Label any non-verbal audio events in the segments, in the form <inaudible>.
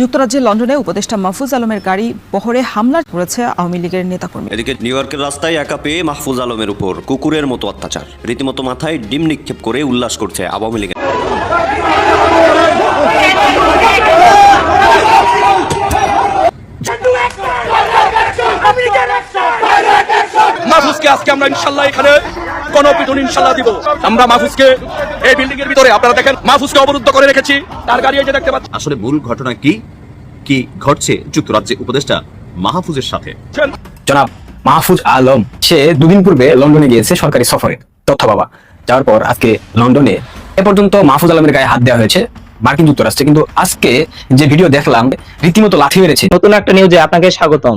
যুক্তরাজ্যের লন্ডনে উপদেষ্টা মাহফুজ আলমের গাড়ি বহরে হামলা করেছে আওয়ামী লীগের নেতাকর্মী। এদিকে নিউ ইয়র্কের রাস্তায় একা পেয়ে মাহফুজ আলমের উপর কুকুরের মতো অত্যাচার। রীতিমতো মাথায় ডিম নিক্ষেপ করে উল্লাস করছে আওয়ামী লীগের। মাহফুজকে আজকে আমরা ইনশাল্লাহ এখানে গণপিটুন ইনশাল্লাহ দিব। আমরা মাহফুজকে এই বিল্ডিং এর ভিতরে আপনারা দেখেন মাহফুজকে অবরুদ্ধ করে রেখেছি। তার গাড়ি যে দেখতে পাচ্ছেন। আসলে মূল ঘটনা কি? কি ঘটছে যুক্তরাজ্যে উপদেষ্টা মাহফুজের সাথে? জনাব মাহফুজ আলম সে দুদিন পূর্বে লন্ডনে গিয়েছে সরকারি সফরে। তথ্য বাবা। যাওয়ার পর আজকে লন্ডনে এ পর্যন্ত মাহফুজ আলমের গায়ে হাত দেওয়া হয়েছে মার্কিন যুক্তরাষ্ট্রে। কিন্তু আজকে যে ভিডিও দেখলাম রীতিমতো লাঠি মেরেছে। নতুন একটা নিউজে আপনাকে স্বাগতম।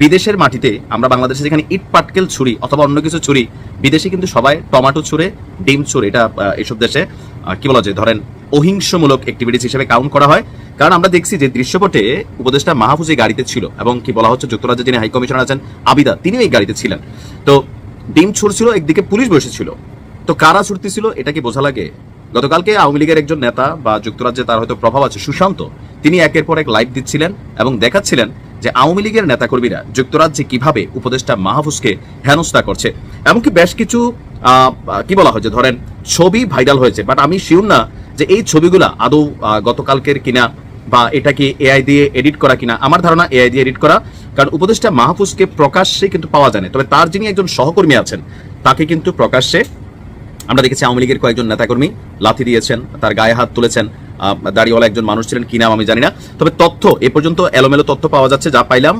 বিদেশের মাটিতে আমরা বাংলাদেশে যেখানে ইট পাটকেল ছুরি অথবা অন্য কিছু ছুরি বিদেশে কিন্তু সবাই টমাটো ছুঁড়ে ডিম ছুঁড়ে এটা আহ, এইসব দেশে কি বলা যায় ধরেন অহিংসমূলক অ্যাক্টিভিটিস হিসেবে কাউন্ট করা হয়। কারণ আমরা দেখছি যে দৃশ্যপটে উপদেষ্টা মাহফুজ গাড়িতে ছিল এবং কি বলা হচ্ছে যুক্তরাজ্যে যিনি হাই কমিশনার আছেন আবিদা তিনিও এই গাড়িতে ছিলেন। তো ডিম ছুড়ছিল একদিকে পুলিশ বসেছিল। তো কারা ছুটতেছিল এটা কি বোঝা লাগে? গতকালকে আওয়ামী লীগের একজন নেতা বা যুক্তরাজ্যে তার হয়তো প্রভাব আছে, সুশান্ত, তিনি একের পর এক লাইভ দিচ্ছিলেন এবং দেখাচ্ছিলেন যে আওয়ামী লীগের নেতাকর্মীরা যুক্তরাজ্যে কীভাবে উপদেষ্টা মাহফুজকে হেনস্থা করছে। এমনকি বেশ কিছু কি বলা হয় যে ধরেন ছবি ভাইরাল হয়েছে বাট আমি শিওর না যে এই ছবিগুলা আদৌ গতকালকের কিনা বা এটা কি এআই দিয়ে এডিট করা কিনা। আমার ধারণা এআই দিয়ে এডিট করা, কারণ উপদেষ্টা মাহফুজকে প্রকাশ্যে কিন্তু পাওয়া যায় না। তবে তার যিনি একজন সহকর্মী আছেন, তাকে কিন্তু প্রকাশ্যে আমরা দেখেছি আওয়ামী লীগের কয়েকজন নেতাকর্মী লাথি দিয়েছেন তার গায়ে হাত তুলেছেন। আহ, দাড়িওয়ালা একজন মানুষ ছিলেন কি নাম আমি জানি না। তবে তথ্য এ পর্যন্ত এলোমেলো তথ্য পাওয়া যাচ্ছে যা পাইলাম।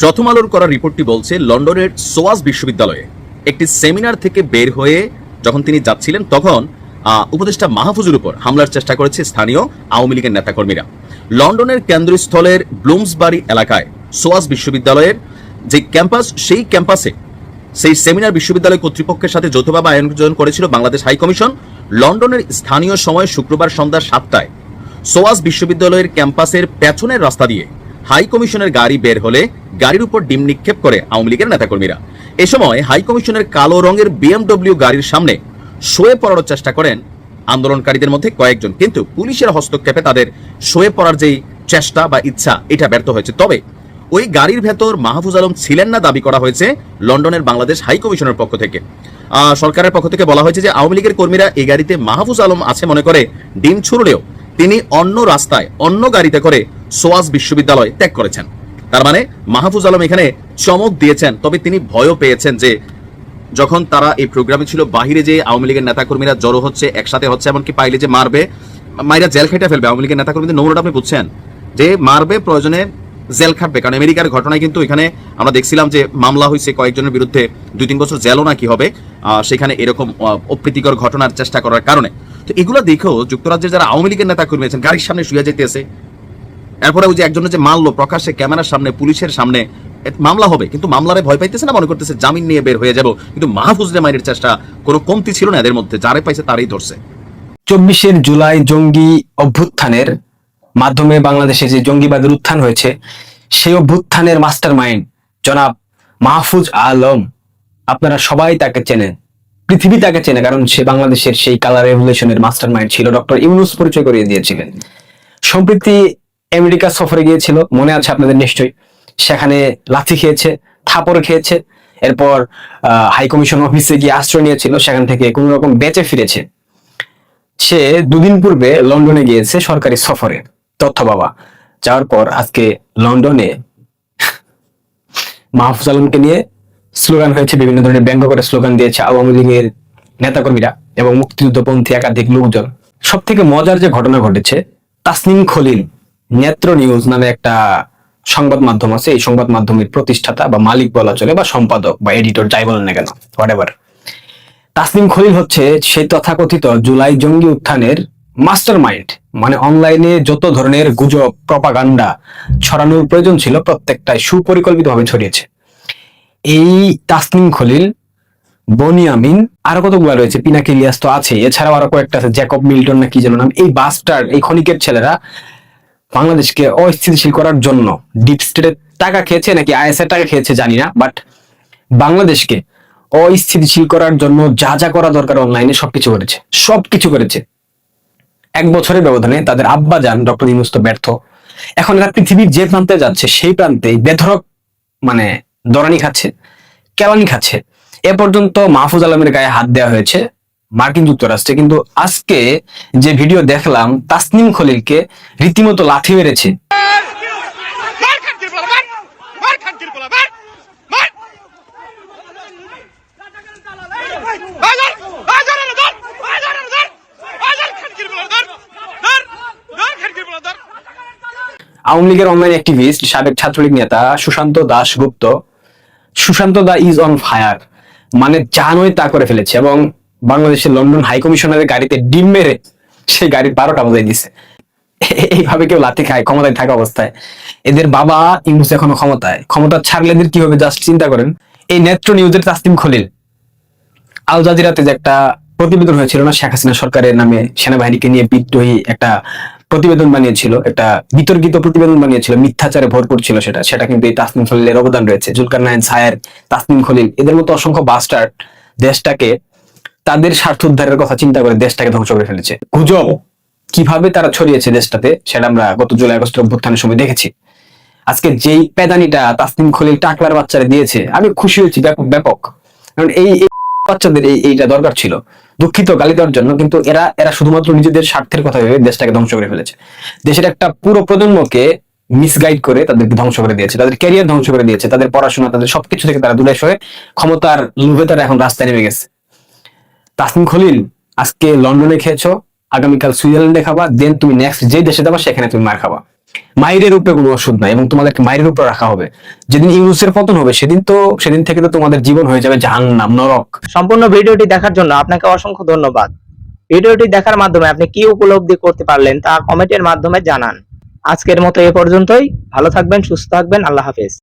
প্রথম আলোর করা রিপোর্টটি বলছে লন্ডনের সোয়াস বিশ্ববিদ্যালয়ে একটি সেমিনার থেকে বের হয়ে যখন তিনি যাচ্ছিলেন তখন উপদেষ্টা মাহফুজের উপর হামলার চেষ্টা করেছে স্থানীয় আওয়ামী লীগের নেতাকর্মীরা। লন্ডনের কেন্দ্রস্থলের ব্লুমসবারি এলাকায় সোয়াস বিশ্ববিদ্যালয়ের যে ক্যাম্পাস সেই ক্যাম্পাসে সেই সেমিনার বিশ্ববিদ্যালয় কর্তৃপক্ষের সাথে যৌথভাবে আয়োজন করেছিল বাংলাদেশ হাই কমিশন। লন্ডনের স্থানীয় সময় শুক্রবার সন্ধ্যা সাতটায়। সোয়াস বিশ্ববিদ্যালয়ের ক্যাম্পাসের পেছনের রাস্তা দিয়ে হাই কমিশনের গাড়ি বের হলে গাড়ির উপর ডিম নিক্ষেপ করে আওয়ামী লীগের নেতাকর্মীরা। এ সময় হাই কমিশনের কালো রঙের বিএমডব্লিউ গাড়ির সামনে শোয়ে পড়ার চেষ্টা করেন আন্দোলনকারীদের মধ্যে কয়েকজন। কিন্তু পুলিশের হস্তক্ষেপে তাদের শোয়ে পড়ার যেই চেষ্টা বা ইচ্ছা, এটা ব্যর্থ হয়েছে। তবে ওই গাড়ির ভেতর মাহফুজ আলম ছিলেন না দাবি করা হয়েছে লন্ডনের বাংলাদেশ হাই কমিশনের পক্ষ থেকে। সরকারের পক্ষ থেকে বলা হয়েছে যে, আওয়ামী লীগের কর্মীরা এই গাড়িতে মাহফুজ আলম আছে মনে করে ডিম ছুড়লেও তিনি অন্য রাস্তায়, অন্য গাড়িতে করে সোয়াজ বিশ্ববিদ্যালয় ত্যাগ করেছেন। তার মানে মাহফুজ আলম এখানে চমক দিয়েছেন, তবে তিনি ভয়ও পেয়েছেন যে, যখন তারা এই প্রোগ্রামে ছিল, বাহিরে যে আওয়ামী লীগের নেতাকর্মীরা জড়ো হচ্ছে, একসাথে হচ্ছে, এমনকি পাইলে যে মারবে, মাইরা জেল খেটে ফেলবে, আওয়ামী লীগের নেতাকর্মীদের নমুনাটা আপনি বুঝছেন? যে মারবে, প্রয়োজনে জেল খাটবে। কারণ আমেরিকার ঘটনায় কিন্তু এখানে আমরা দেখছিলাম যে মামলা হয়েছে কয়েকজনের বিরুদ্ধে, দুই তিন বছর জেলও নাকি হবে সেখানে এরকম অপ্রীতিকর ঘটনার চেষ্টা করার কারণে। তো এগুলো দেখেও যুক্তরাজ্যের যারা আওয়ামী লীগের নেতা কর্মী আছেন, গাড়ির সামনে শুয়ে যেতেছে এরপরে ওই যে একজনের যে মারলো, প্রকাশ্যে ক্যামেরার সামনে, পুলিশের সামনে মামলা হবে। কিন্তু মামলারে ভয় পাইতেছে না, মনে করতেছে জামিন নিয়ে বের হয়ে যাব। কিন্তু মাহফুজরে মাইনের চেষ্টা, কোনো কমতি ছিল না এদের মধ্যে যারে পাইছে তারই ধরছে। চব্বিশের জুলাই জঙ্গি অভ্যুত্থানের মাধ্যমে বাংলাদেশে যে জঙ্গিবাদের উত্থান হয়েছে, সেই অভ্যুত্থানের মাস্টার মাইন্ড জনাব মাহফুজ আলম। আপনারা সবাই তাকে চেনেন, পৃথিবী তাকে চেনে, কারণ সে বাংলাদেশের সেই কালার রেভলিউশনের মাস্টার মাইন্ড ছিল। ডক্টর ইউনুস পরিচয় করিয়ে দিয়েছিলেন। সম্প্রতি আমেরিকা সফরে গিয়েছিল, মনে আছে আপনাদের নিশ্চয়ই। সেখানে লাথি খেয়েছে, থাপড় খেয়েছে, এরপর হাই কমিশন অফিসে গিয়ে আশ্রয় নিয়েছিল, সেখান থেকে কোন রকম বেঁচে ফিরেছে। সে দুদিন পূর্বে লন্ডনে গিয়েছে সরকারি সফরে। তথ্য বাবা যাওয়ার পর আজকে লন্ডনে <laughs> মাহফুজ আলমকে নিয়ে স্লোগান হয়েছে, বিভিন্ন ধরনের ব্যঙ্গ করে স্লোগান দিয়েছে আওয়ামী লীগের নেতাকর্মীরা এবং মুক্তিযুদ্ধপন্থী একাধিক লোকজন। সব থেকে মজার যে ঘটনা ঘটেছে, তাসনিম খলিল, নেত্র নিউজ নামে একটা সংবাদ মাধ্যম আছে। এই সংবাদ মাধ্যমের প্রতিষ্ঠাতা বা মালিক বলা চলে, বা সম্পাদক বা এডিটর, যাই বলেন না কেন হোয়াট তাসনিম খলিল হচ্ছে সেই তথাকথিত জুলাই জঙ্গি উত্থানের মাস্টার মাইন্ড মানে অনলাইনে যত ধরনের গুজব, প্রপাগান্ডা ছড়ানোর প্রয়োজন ছিল প্রত্যেকটাই সুপরিকল্পিতভাবে ছড়িয়েছে। এই তাসনিম খলিল, বনিয়ামিন, আরও কতগুলো রয়েছে? পিনাকি ইলিয়াস তো আছে এছাড়াও আরও কয়েকটা আছে, জ্যাকব মিল্টন না কি যেন নাম। এই বাস্টার এই খনিকের ছেলেরা বাংলাদেশকে অস্থিতিশীল করার জন্য ডিপ স্টেটের টাকা খেয়েছে নাকি আইএসএর টাকা খেয়েছে জানি না বাট বাংলাদেশকে অস্থিতিশীল করার জন্য যা যা করা দরকার অনলাইনে সবকিছু করেছে। সবকিছু করেছে। এক বছরের ব্যবধানে তাদের আব্বা যান ডক্টর ইউনুস ব্যর্থ। এখন এরা পৃথিবীর যে প্রান্তে যাচ্ছে, সেই প্রান্তে বেধরক মানে দরানি খাচ্ছে, কেলানি খাচ্ছে। এ পর্যন্ত মাহফুজ আলমের গায়ে হাত দেওয়া হয়েছে মার্কিন যুক্তরাষ্ট্রে। কিন্তু আজকে যে ভিডিও দেখলাম, তাসনিম খলিলকে রীতিমতো লাথি মেরেছে মার খান কির বলা মার মার খান কির বলা মার মার বাজার বাজার ধর বাজার ধর বাজার খান কির বলা ধর ধর ধর খান কির বলা ধর আওয়ামী লীগের অনলাইন অ্যাক্টিভিস্ট সাবেক ছাত্রলীগ নেতা Sushanta Dasgupta. Sushanta da is on fire মানে নয় তা করে ফেলেছে এবং বাংলাদেশের লন্ডন হাই কমিশনারের গাড়িতে ডিম মেরে সেই গাড়ির বারোটা বাজাই দিছে এইভাবে কেউ লাথি খায়, ক্ষমতায় থাকা অবস্থায়। এদের বাবা ইংলিশ এখনও ক্ষমতায়। ক্ষমতা ছাড়লে এদের কি হবে, জাস্ট চিন্তা করেন। এই নেত্র নিউজের তাসলিম খলিল। আল জাজিরাতে যে একটা প্রতিবেদন হয়েছিল না, শেখ হাসিনা সরকারের নামে সেনাবাহিনীকে নিয়ে বিদ্রোহী একটা প্রতিবেদন বানিয়েছিল, একটা বিতর্কিত প্রতিবেদন বানিয়েছিল, মিথ্যাচারে ভরপুর ছিল সেটা। সেটা কিন্তু এই তাসনিম খলিলের অবদান রয়েছে। জুলকার নায়ন সায়ের তাসনিম খলিল। এদের মতো অসংখ্য বাস্টার দেশটাকে তাদের স্বার্থ উদ্ধারের কথা চিন্তা করে দেশটাকে ধ্বংস করে ফেলেছে। গুজব কীভাবে তারা ছড়িয়েছে দেশটাতে, সেটা আমরা গত জুলাই আগস্টের অভ্যুত্থানের সময় দেখেছি। আজকে যেই পেদানিটা তাসনিম খলিল টাকলার বাচ্চারা দিয়েছে, আমি খুশি হয়েছি, ব্যাপক ব্যাপক। কারণ এই বাচ্চাদের এইটা দরকার ছিল। দুঃখিত গালি দেওয়ার জন্য, কিন্তু এরা এরা শুধুমাত্র নিজেদের স্বার্থের কথা ভেবে দেশটাকে ধ্বংস করে ফেলেছে। দেশের একটা পুরো প্রজন্মকে মিসগাইড করে তাদেরকে ধ্বংস করে দিয়েছে, তাদের ক্যারিয়ার ধ্বংস করে দিয়েছে, তাদের পড়াশোনা, তাদের সবকিছু থেকে তারা দূরে সরে ক্ষমতার লোভে তারা এখন রাস্তায় নেমে গেছে। তাসনিম খলিল, আজকে লন্ডনে খেয়েছো, আগামীকাল সুইজারল্যান্ডে খাবা দেন তুমি নেক্সট যে দেশে যাবা, সেখানে তুমি মার খাবা। মায়ের উপরে কোনো ওষুধ নাই এবং তোমাদেরকে মায়ের উপরে রাখা হবে। যেদিন ইউনুসের পতন হবে, সেদিন তো সেদিন থেকে তো তোমাদের জীবন হয়ে যাবে জাহান্নাম, নরক। সম্পূর্ণ ভিডিওটি দেখার জন্য আপনাকে অসংখ্য ধন্যবাদ। ভিডিওটি দেখার মাধ্যমে আপনি কি উপলব্ধি করতে পারলেন তা কমেন্টের মাধ্যমে জানান। আজকের মতো এ পর্যন্তই। ভালো থাকবেন, সুস্থ থাকবেন। আল্লাহ হাফেজ।